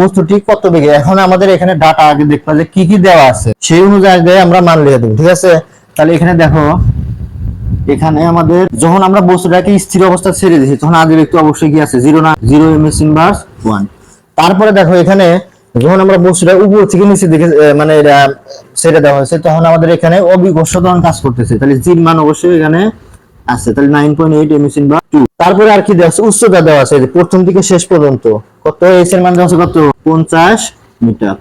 বস্তুটি কত বেগে এখন আমাদের এখানে ডাটা আগে দেখবা যে কি কি দেওয়া আছে। সেই অনুযায়ী আমরা মান লিখে দেবো, ঠিক আছে? তাহলে এখানে দেখো, এখানে আমাদের যখন আমরা বস্তুটাকে স্থির অবস্থা ছেড়ে দিয়েছি, তখন আগে একটু অবশ্যই কি আছে? জিরো না zero M S inverse one তারপরে দেখো, এখানে যখন আমরা বস্তুটা উপর থেকে নিচে দিকে মানে এটা ছেড়ে দেওয়া হয়েছে, তখন আমাদের এখানে অবিকর্ষ ত্বরণ কাজ করতেছে। তাহলে জির মান অবশ্যই এখানে আছে, তাহলে nine point eight M S inverse two তারপরে আর কি দেওয়া আছে? উচ্চতা দেওয়া আছে প্রথম থেকে শেষ পর্যন্ত। কত? এস এর মান দেওয়া আছে কত? পঞ্চাশ মিটার।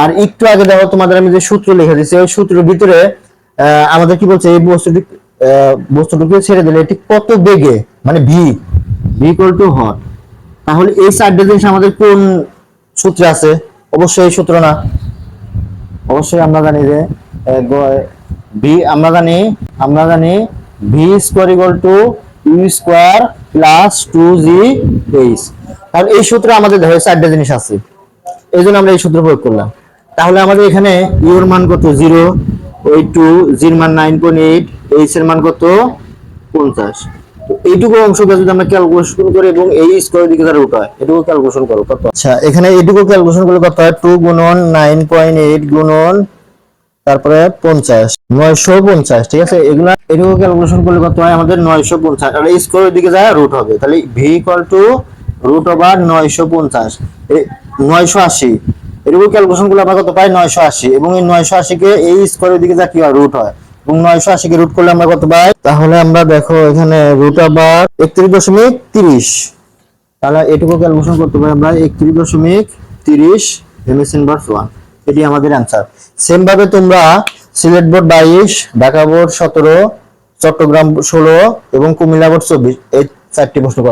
আর একটু আগে দেখো তোমাদের আমি যে সূত্র লিখে দিচ্ছি ওই সূত্রের ভিতরে আমাদের কি বলছে? এই বস্তুটি বস্তুটিকে ছেড়ে দিলে এটি কত বেগে? মানে ভি ভি ইকুয়াল টু হট তাহলে এই চারটে জিনিস আমাদের কোন সূত্রে আছে? অবশ্যই এই সূত্র না। অবশ্যই আমরা জানি যে ভি আমরা জানি আমরা জানি V square equal to U square plus two G H তাহলে এই সূত্রে আমাদের দেখো এই জিনিস আছে। এই জন্য আমরা এই সূত্র প্রয়োগ করলাম। তাহলে আমাদের এখানে ইউর মান কত? জিরো। ওই টু জির মান নাইন পয়েন্ট এইট এইচ এর মান কত? পঞ্চাশ। এইটুকু অংশকে যদি আমরা ক্যালকুলেশন করি এবং এই স্কোয়ার দিকে যারা রুট এটুকু ক্যালকুলেশন করো, কত? আচ্ছা এখানে এইটুকু ক্যালকুলেশন করলে কত হয়? টু গুণন নাইন পয়েন্ট এইট গুণন তারপরে পঞ্চাশ, নয়শো পঞ্চাশ, ঠিক আছে? এগুলা এটুকু ক্যালকুলেশন করলে কত হয়? আমাদের নয়শো পঞ্চাশ। এই স্কোয়ারের দিকে যায় রুট হবে। তাহলে V equal to root over নয়শো পঞ্চাশ। নয়শো আশি। এটুকু ক্যালকুলেশন করলে আমরা কত পাই? নয়শো আশি। এবং এই নয়শো আশিকে এই স্কোয়ারের দিকে যা কি হয়? রুট হয়। এবং নয়শো আশিকে রুট করলে আমরা কত পাই? তাহলে আমরা দেখো এখানে রুট ওভার একত্রিশ দশমিক তিরিশ। তাহলে এটুকু ক্যালকুলেশন করতে পারি আমরা একত্রিশ দশমিক তিরিশ এমএস ইনভার্স ওয়ান এটি আমাদের অ্যান্সার সেম ভাবে তোমরা সিলেট বোর্ড বাইশ, ঢাকা বোর্ড সতেরো, চট্টগ্রাম ষোলো এবং কুমিল্লা বোর্ড চব্বিশ, এই চারটি প্রশ্ন করো।